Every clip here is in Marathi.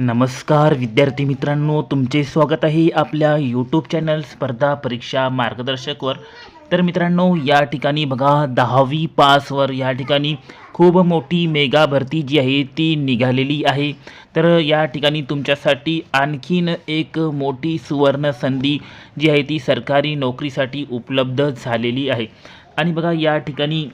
नमस्कार विद्यार्थी मित्रांनो. तुमचे स्वागत आहे आपल्या यूट्यूब चॅनल स्पर्धा परीक्षा मार्गदर्शकवर. तर मित्रांनो या ठिकाणी बघा दहावी पासवर या ठिकाणी खूप मोठी मेगा भरती जी आहे ती निघालेली आहे. तर या ठिकाणी तुमच्यासाठी आणखीन एक मोठी सुवर्ण संधी जी आहे ती सरकारी नोकरीसाठी उपलब्ध झालेली आहे. आणि बघा या ठिकाणी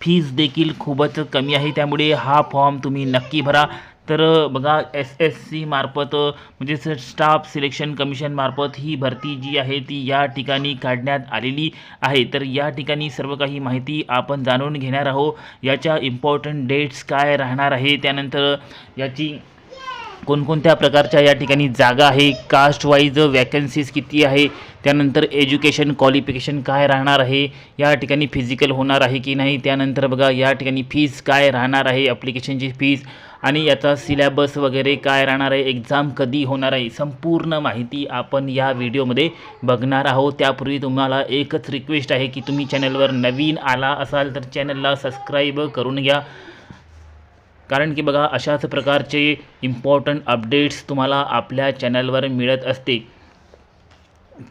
फीज देखील खूपच कमी आहे. त्यामुळे हा फॉर्म तुम्ही नक्की भरा. तर बघा एस एस सी मार्फत म्हणजेच स्टाफ सिलेक्शन कमिशन मार्फत ही भरती जी आहे ती या ठिकाणी काढण्यात आलेली आहे. तर या ठिकाणी सर्व काही माहिती आपण जाणून घेणार आहोत. याच्या इम्पॉर्टंट डेट्स काय राहणार आहे त्यानंतर याची कोणकोणत्या प्रकारच्या या ठिकाणी जागा आहे कास्ट वाईज वॅकन्सीज किती आहे त्यानंतर एज्युकेशन क्वालिफिकेशन काय राहणार आहे या ठिकाणी फिजिकल होणार आहे की नाही त्यानंतर बघा या ठिकाणी फीज काय राहणार आहे ॲप्लिकेशनची फीज आणि याचा सिलॅबस वगैरे काय राहणार आहे एक्झाम कधी होणार आहे संपूर्ण माहिती आपण या व्हिडिओमध्ये बघणार आहोत. त्यापूर्वी तुम्हाला एकच रिक्वेस्ट आहे की तुम्ही चॅनलवर नवीन आला असाल तर चॅनलला सबस्क्राईब करून घ्या. कारण की बघा अशाच प्रकारचे इम्पॉर्टंट अपडेट्स तुम्हाला आपल्या चॅनलवर मिळत असते.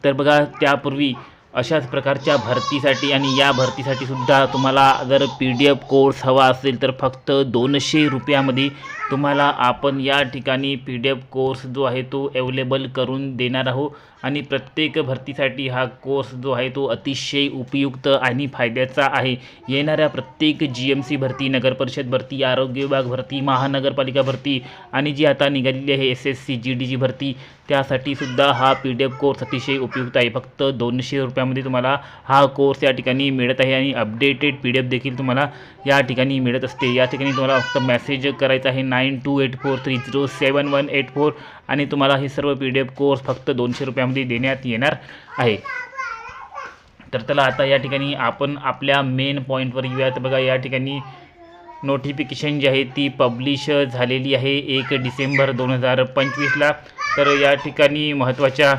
तर बघा त्यापूर्वी अशाच प्रकारच्या भरतीसाठी आणि या भरतीसाठी सुद्धा तुम्हाला जर पी डी एफ कोर्स हवा असेल तर फक्त दोनशे रुपयामध्ये तुम्हाला आपण या ठिकाणी पी डी एफ कोर्स जो आहे तो अवेलेबल करून देणार आहोत. आणि प्रत्येक भरतीसाठी हा कोर्स जो आहे तो अतिशय उपयुक्त आणि फायद्याचा आहे. येणाऱ्या प्रत्येक जी एम सी भरती नगरपरिषद भरती आरोग्य विभाग भरती महानगरपालिका भरती आणि जी आता निघालेली आहे S S C G D जी भरती त्यासाठी सुद्धा हा पी डी एफ कोर्स अतिशय उपयुक्त आहे. फक्त दोनशे रुपयामध्ये तुम्हाला हा कोर्स या ठिकाणी मिळत आहे आणि अपडेटेड पी डी एफ देखील तुम्हाला या ठिकाणी मिळत असते. या ठिकाणी तुम्हाला फक्त मेसेज करायचा आहे nine two eight four three zero seven one eight four आणि तुम्हाला हे सर्व पी डी एफ कोर्स फक्त दोनशे रुपयामध्ये देण्यात येणार आहे. तर चला आता या ठिकाणी आपण आपल्या मेन पॉईंटवर येऊयात. बघा या ठिकाणी नोटिफिकेशन जी आहे ती पब्लिश झालेली आहे. एक डिसेंबर दोन हजार पंचवीसला. तर या ठिकाणी महत्त्वाच्या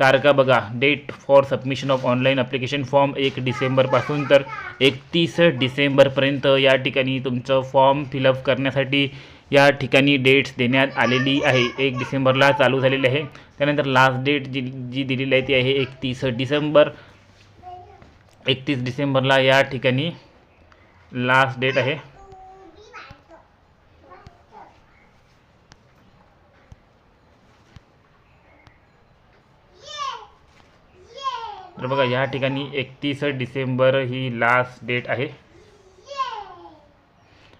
तारखा बघा. Date for submission of online application form एक डिसेंबरपासून तर एकतीस डिसेंबरपर्यंत या ठिकाणी तुमचं फॉर्म फिलअप करण्यासाठी या ठिकाणी डेट्स देण्यात आलेली आहे. एक डिसेंबरला चालू झालेली आहे. त्यानंतर लास्ट डेट जी जी दिलेली आहे ती आहे एकतीस डिसेंबर. एकतीस डिसेंबरला या ठिकाणी लास्ट डेट आहे. तर बघा या ठिकाणी एकतीस डिसेंबर ही लास्ट डेट आहे.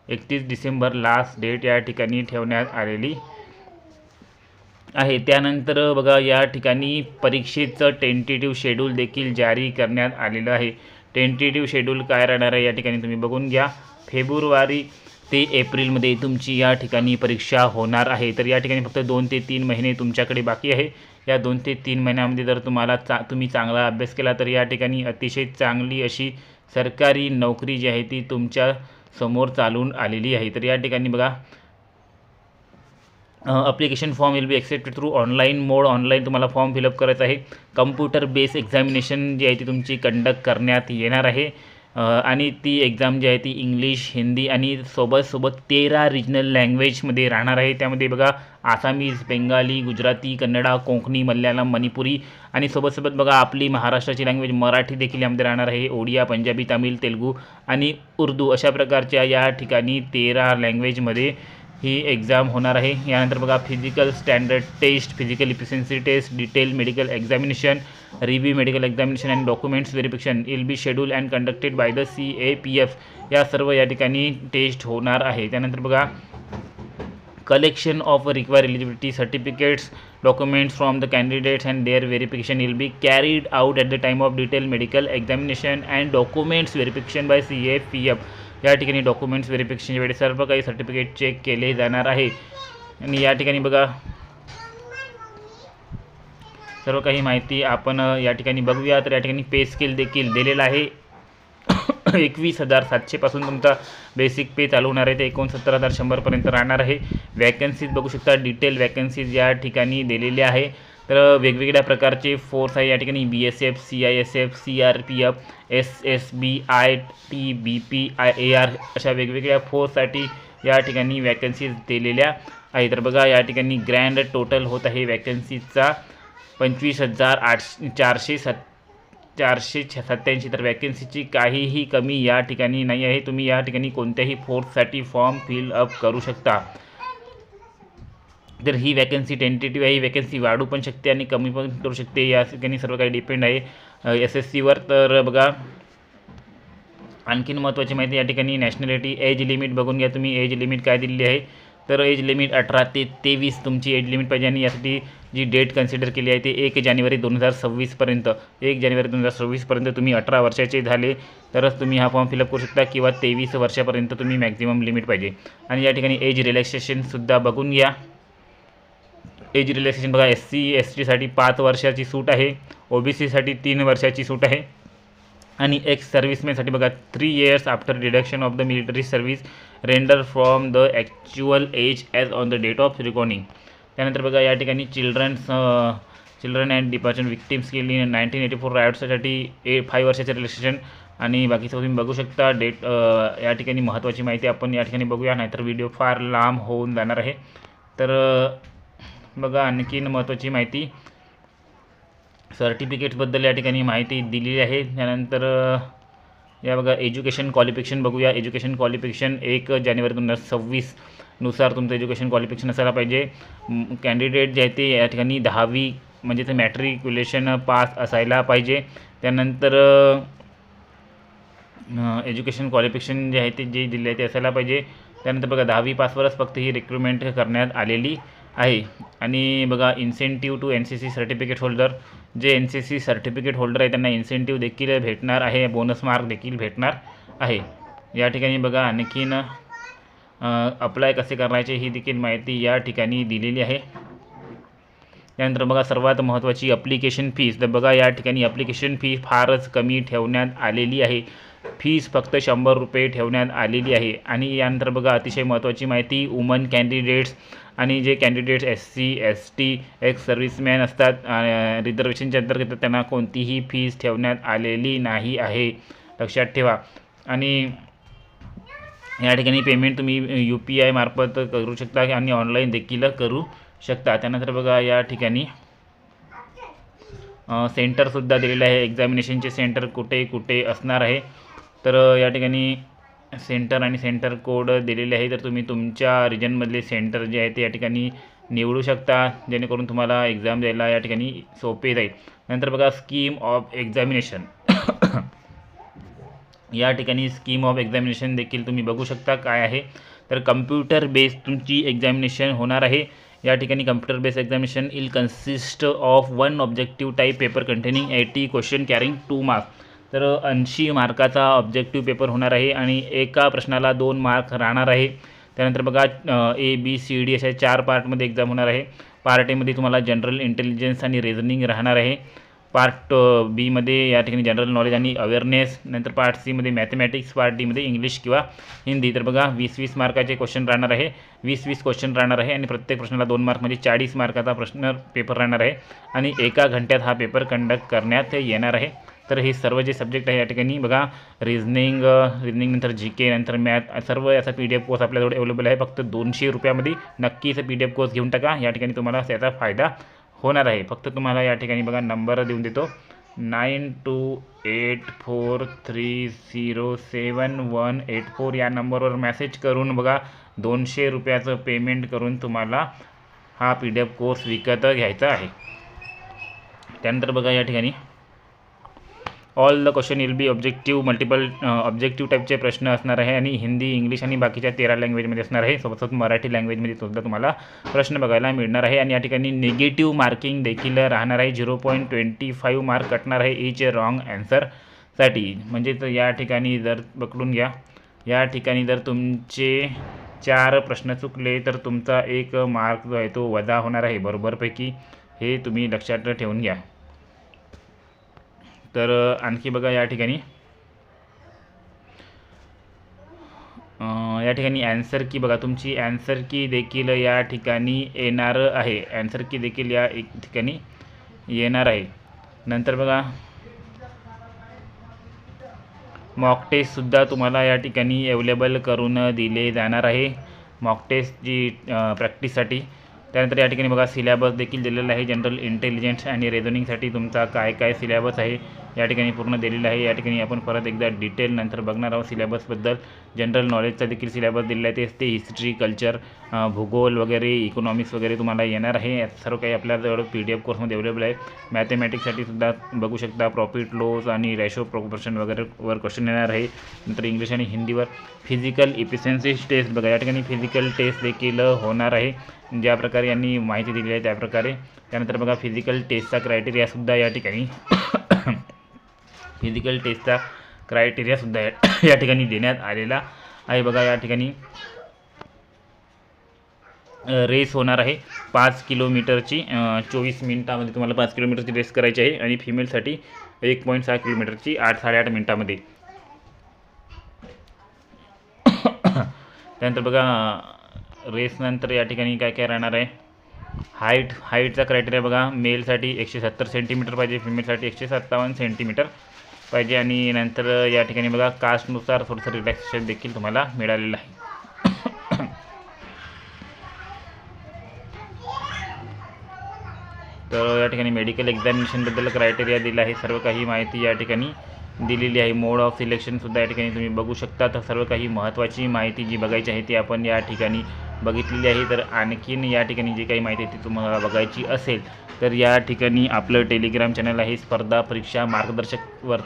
एकतीस डिसेंबर लास्ट डेट या ठिकाणी ठेवण्यात आलेली आहे. त्यानंतर बघा या ठिकाणी परीक्षेचं टेंटेटिव्ह शेड्यूल देखील जारी करण्यात आलेलं आहे. टेंटेटिव्ह शेड्यूल काय राहणार आहे या ठिकाणी तुम्ही बघून घ्या. फेब्रुवारी ते एप्रिलमध्ये तुमची या ठिकाणी परीक्षा होणार आहे. तर या ठिकाणी फक्त दोन ते तीन महिने तुमच्याकडे बाकी आहे. या दोन ते तीन महिन्यामध्ये जर तुम्हाला चा तुम्ही चांगला अभ्यास केला तर या ठिकाणी अतिशय चांगली अशी सरकारी नोकरी जी आहे ती तुमच्यासमोर चालून आलेली आहे. तर या ठिकाणी बघा application form will be accepted through online mode online तुम्हाला फॉर्म फिलअप करायचा आहे. कम्प्युटर बेस एक्झामिनेशन जी आहे ती तुमची कंडक्ट करण्यात येणार आहे. आणि ती एक्झाम जी आहे ती इंग्लिश हिंदी आणि सोबत सोबत तेरा रिजनल लँग्वेजमध्ये राहणार आहे. त्यामध्ये बघा आसामीज बेंगाली गुजराती कन्नडा कोकणी मल्याळम मणिपुरी आणि सोबतसोबत बघा आपली महाराष्ट्राची लँग्वेज मराठी देखील यामध्ये राहणार आहे. ओडिया पंजाबी तामिळ तेलगू आणि उर्दू अशा प्रकारच्या या ठिकाणी तेरा लँग्वेजमध्ये ही एग्ज़ाम होना है यानर physical standard test physical efficiency test detail medical examination review medical examination and documents verification will be schedule and conducted by the C A P F या सर्व यठिका टेस्ट होना है कनतर बगा collection of require eligibility certificates documents from the candidates and their verification will be carried out at the time of detail medical examination and documents verification by C A P F या ठिकाणी डॉक्युमेंट्स व्हेरिफिकेशनच्या वेळी सर्व काही सर्टिफिकेट चेक केले जाणार आहे. आणि या ठिकाणी बघा सर्व काही माहिती आपण या ठिकाणी बघूया तर या ठिकाणी पे स्केल देखील दिलेला आहे. एकवीस हजार सातशेपासून तुमचा बेसिक पे चालू होणार आहे. ते एकोणसत्तर हजार शंभरपर्यंत राहणार आहे. वॅकन्सीज बघू शकता. डिटेल वॅकन्सीज या ठिकाणी दिलेल्या आहे. तर वेगवेगळ्या प्रकारचे फोर्स आहे. या ठिकाणी B S F C I S F C R P F S S B I T B P I A R अशा वेगवेगळ्या फोर्ससाठी या ठिकाणी वॅकन्सीज दिलेल्या आहे तर बघा या ठिकाणी ग्रँड टोटल होत आहे वॅकन्सीचा पंचवीस हजार आठशे चारशे सत् चारशे छ सत्त्याऐंशी. तर वॅकन्सीची काहीही कमी या ठिकाणी नाही आहे. तुम्ही या ठिकाणी कोणत्याही फोर्ससाठी फॉर्म फिल अप करू शकता. तर ही वॅकन्सी टेंटेटिव्ह आहे ही वॅकन्सी वाढू पण शकते आणि कमी पण करू शकते. या ठिकाणी सर्व काही डिपेंड आहे. एस एस सीवर तर बघा आणखीन महत्त्वाची माहिती या ठिकाणी नॅशनॅलिटी एज लिमिट बघून घ्या तुम्ही. एज लिमिट काय दिलेली आहे? तर एज लिमिट अठरा ते तेवीस तुमची एज लिमिट पाहिजे आणि यासाठी जी डेट कन्सिडर केली आहे ते एक जानेवारी दोन हजार सव्वीसपर्यंत एक जानेवारी दोन हजार सव्वीसपर्यंत तुम्ही अठरा वर्षाचे झाले तरच तुम्ही हा फॉर्म फिलअप करू शकता किंवा तेवीस वर्षापर्यंत तुम्ही मॅक्झिमम लिमिट पाहिजे. आणि या ठिकाणी एज रिलॅक्सेशनसुद्धा बघून घ्या. एज रिलॅक्सेशन बघा एस सी एस टीसाठी पाच वर्षाची सूट आहे. ओ बी सीसाठी तीन वर्षाची सूट आहे. आणि एक्स सर्व्हिसमॅनसाठी बघा three years after deduction of the military service render from the actual age as on the date of recording त्यानंतर बघा या ठिकाणी childrens children and dependent victims केली. नाईन्टीन एटी फोर रायट्ससाठी ए फाय वर्षाचे रिलॅक्सेशन आणि बाकीचं तुम्ही बघू शकता डेट या ठिकाणी महत्त्वाची माहिती आपण या ठिकाणी बघूया. नाहीतर व्हिडिओ फार लांब होऊन जाणार आहे. तर बघा आणखीन महत्त्वाची माहिती. सर्टिफिकेट्सबद्दल या ठिकाणी माहिती दिलेली आहे. त्यानंतर या बघा एज्युकेशन क्वालिफिकेशन बघूया. एज्युकेशन क्वालिफिकेशन एक जानेवारी दोन हजार सव्वीसनुसार तुमचं एज्युकेशन क्वालिफिकेशन असायला पाहिजे. कॅन्डिडेट जे आहे ते या ठिकाणी दहावी म्हणजे ते मॅट्रिक्युलेशन पास असायला पाहिजे. त्यानंतर एज्युकेशन क्वालिफिकेशन जे आहे ते जे दिले आहे ते असायला पाहिजे. त्यानंतर बघा दहावी पासवरच फक्त ही रिक्रुटमेंट करण्यात आलेली. आहे. आणि बघा incentive to N C C certificate holder जे N C C certificate holder आहे त्यांना इन्सेंटिव्ह देखील भेटणार आहे. बोनस मार्क देखील भेटणार आहे. या ठिकाणी बघा आणखीन अप्लाय कसे करायचे ही देखील माहिती या ठिकाणी दिलेली आहे. त्यानंतर बघा सर्वात महत्त्वाची अप्लिकेशन फीस तर बघा या ठिकाणी अप्लिकेशन फी फारच कमी ठेवण्यात आलेली आहे. फीस फक्त शंभर रुपये ठेवण्यात आलेली आहे. आणि यानंतर बघा अतिशय महत्त्वाची माहिती वुमन कॅन्डिडेट्स आणि जे candidates S C S T ex serviceman असतात रिझर्वेशनच्या अंतर्गत त्यांना कोणतीही फीज ठेवण्यात आलेली नाही आहे. लक्षात ठेवा. आणि या ठिकाणी पेमेंट तुम्ही यू पी आय मार्फत करू शकता आणि ऑनलाईन देखील करू शकता. त्यानंतर बघा या ठिकाणी सेंटरसुद्धा दिलेलं आहे. एक्झामिनेशनचे सेंटर कुठे कुठे असणार आहे? तर या ठिकाणी सेंटर आणि सेंटर कोड दिलेले आहे तर तुम्ही तुमच्या रिजनमधले सेंटर जे आहे ते या ठिकाणी निवडू शकता जेणेकरून तुम्हाला एक्झाम द्यायला या ठिकाणी सोपे जाईल. नंतर बघा स्कीम ऑफ एक्झामिनेशन या ठिकाणी स्कीम ऑफ एक्झामिनेशन देखील तुम्ही बघू शकता काय आहे. तर कम्प्युटर बेस तुमची एक्झामिनेशन होणार आहे. या ठिकाणी computer base examination will consist of one objective type paper containing eighty question carrying two marks तर ऐंशी मार्काचा ऑब्जेक्टिव्ह पेपर होणार आहे आणि एका प्रश्नाला दोन मार्क राहणार आहे. त्यानंतर बघा ए बी सी डी अशा चार पार्टमध्ये एक्झाम होणार आहे. पार्ट एमध्ये तुम्हाला जनरल इंटेलिजन्स आणि रिझनिंग राहणार आहे. पार्ट बीमध्ये या ठिकाणी जनरल नॉलेज आणि अवेअरनेस. नंतर पार्ट सीमध्ये मॅथमॅटिक्स पार्ट डीमध्ये इंग्लिश किंवा हिंदी. तर बघा वीस वीस मार्काचे क्वेश्चन राहणार आहे. वीस वीस क्वेश्चन राहणार आहे आणि प्रत्येक प्रश्नाला दोन मार्क म्हणजे चाळीस मार्काचा प्रश्न पेपर राहणार आहे. आणि एका घंट्यात हा पेपर कंडक्ट करण्यात येणार आहे. तर हे सर्व जे सब्जेक्ट आहे या ठिकाणी बघा रिजनिंग रिजनिंग नंतर जी के नंतर मॅथ सर्व याचा पी डी एफ कोर्स आपल्याजवळ अवेलेबल आहे. फक्त दोनशे रुपयामध्ये नक्कीच पी डी एफ कोर्स घेऊन टाका. या ठिकाणी तुम्हाला त्याचा फायदा होणार आहे. फक्त तुम्हाला या ठिकाणी बघा नंबर देऊन देतो. Nine two eight four three zero seven one eight four या नंबरवर मॅसेज करून बघा दोनशे रुपयाचं पेमेंट करून तुम्हाला हा पी डी एफ कोर्स विकत घ्यायचा आहे. त्यानंतर बघा या ठिकाणी all the question will be objective multiple objective टाईपचे प्रश्न असणार आहे आणि हिंदी इंग्लिश आणि बाकीच्या तेरा लँग्वेजमध्ये असणार आहे. सोबतच मराठी लँग्वेजमध्ये सुद्धा तुम्हाला प्रश्न बघायला मिळणार आहे. आणि या ठिकाणी निगेटिव्ह मार्किंग देखील राहणार आहे. Zero point twenty five mark कटणार आहे इच रॉंग ॲन्सरसाठी म्हणजेच या ठिकाणी जर पकडून घ्या. या ठिकाणी जर तुमचे चार प्रश्न चुकले तर तुमचा एक मार्क जो आहे तो वजा होणार आहे. बरोबरपैकी हे तुम्ही लक्षात ठेवून घ्या. तर आणखी बघा या ठिकाणी. या ठिकाणी ॲन्सर की बघा. तुमची ॲन्सर की देखील या ठिकाणी येणार आहे. ॲन्सर की देखील या एक ठिकाणी येणार आहे. नंतर बघा. मॉक टेस्टसुद्धा तुम्हाला या ठिकाणी अवेलेबल करून दिले जाणार आहे. मॉक टेस्ट जी प्रॅक्टिससाठी त्यानंतर या ठिकाणी बघा सिलॅबस देखील दिलेला आहे. जनरल इंटेलिजन्स आणि रेझनिंगसाठी तुमचा काय काय सिलॅबस आहे? या ठिकाणी पूर्ण दिलेलं आहे. या ठिकाणी आपण परत एकदा डिटेल नंतर बघणार आहोत सिलॅबसबद्दल जनरल नॉलेजचा देखील सिलॅबस दिलेला आहे. तेच ते हिस्ट्री कल्चर भूगोल वगैरे इकॉनॉमिक्स वगैरे तुम्हाला येणार आहे. सर्व काही आपल्याजवळ पी डी एफ कोर्समध्ये अवेलेबल आहे मॅथमॅटिक्ससाठी सुद्धा बघू शकता. प्रॉफिट लॉस आणि रॅशो प्रोपोर्शन वगैरे वर क्वेश्चन येणार आहे. नंतर इंग्लिश आणि हिंदीवर फिजिकल इफिशियन्सी टेस्ट बघा. या ठिकाणी फिजिकल टेस्ट देखील होणार आहे. ज्या प्रकारे यांनी माहिती दिली आहे त्याप्रकारे. त्यानंतर बघा फिजिकल टेस्टचा क्रायटेरियासुद्धा या ठिकाणी फिजिकल टेस्टचा क्रायटेरियासुद्धा या ठिकाणी देण्यात आलेला आहे. बघा या ठिकाणी रेस होणार आहे. पाच किलोमीटरची चोवीस मिनिटामध्ये तुम्हाला पाच किलोमीटरची रेस करायची आहे आणि फिमेलसाठी एक पॉईंट सहा किलोमीटरची आठ साडेआठ मिनिटामध्ये. त्यानंतर बघा रेसनंतर या ठिकाणी काय काय राहणार आहे? हाईट हाईटचा क्रायटेरिया बघा. मेलसाठी एकशे सत्तर सेंटीमीटर पाहिजे फिमेलसाठी एकशे सत्तावन्न सेंटीमीटर पाहिजे आणि नंतर या ठिकाणी बघा कास्टनुसार थोडंसं रिलॅक्सेशन देखील तुम्हाला मिळालेलं आहे. तर या ठिकाणी मेडिकल एक्झामिनेशनबद्दल क्रायटेरिया दिला आहे सर्व काही माहिती या ठिकाणी दिलेली आहे. मोड ऑफ सिलेक्शनसुद्धा या ठिकाणी तुम्ही बघू शकता. तर सर्व काही महत्त्वाची माहिती जी बघायची आहे ती आपण या ठिकाणी बघितलेली आहे. तर आणखीन या ठिकाणी जी काही माहिती आहे ती तुम्हाला बघायची असेल तर या ठिकाणी आपलं टेलिग्राम चॅनल आहे. स्पर्धा परीक्षा मार्गदर्शकवर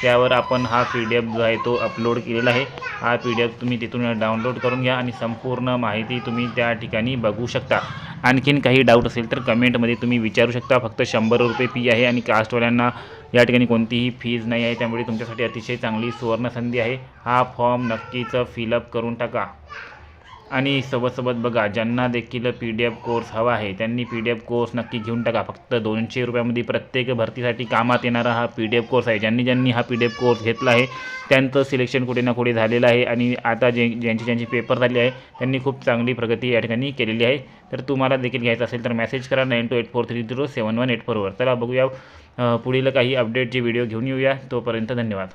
त्यावर आपण हा पी डी एफ जो आहे तो अपलोड केलेला आहे. हा पी डी एफ तुम्ही तिथून डाउनलोड करून घ्या आणि संपूर्ण माहिती तुम्ही त्या ठिकाणी बघू शकता. आणखीन काही डाऊट असेल तर कमेंटमध्ये तुम्ही विचारू शकता. फक्त शंभर रुपये फी आहे आणि कास्टवाल्यांना या ठिकाणी कोणतीही फीज नाही आहे. त्यामुळे तुमच्यासाठी अतिशय चांगली सुवर्णसंधी आहे. हा फॉर्म नक्कीच फिलअप करून टाका. आणि सोबत सोबत बघा ज्यांना देखील पी डी एफ कोर्स हवा आहे त्यांनी पी डी एफ कोर्स नक्की घेऊन टाका. फक्त दोनशे रुपयामध्ये प्रत्येक भरतीसाठी कामात येणारा हा पी डी एफ कोर्स आहे. ज्यांनी ज्यांनी हा पी डी एफ कोर्स घेतला आहे त्यांचं सिलेक्शन कुठे ना कुठे झालेलं आहे. आणि आता जे ज्यांचे ज्यांचे पेपर झाले आहे त्यांनी खूप चांगली प्रगती या ठिकाणी केलेली आहे. तर तुम्हाला देखील घ्यायचं असेल तर मेसेज करा nine two eight four three zero seven one eight फोरवर चला बघूया. पुढील काही अपडेटचे व्हिडिओ घेऊन येऊया. तोपर्यंत धन्यवाद.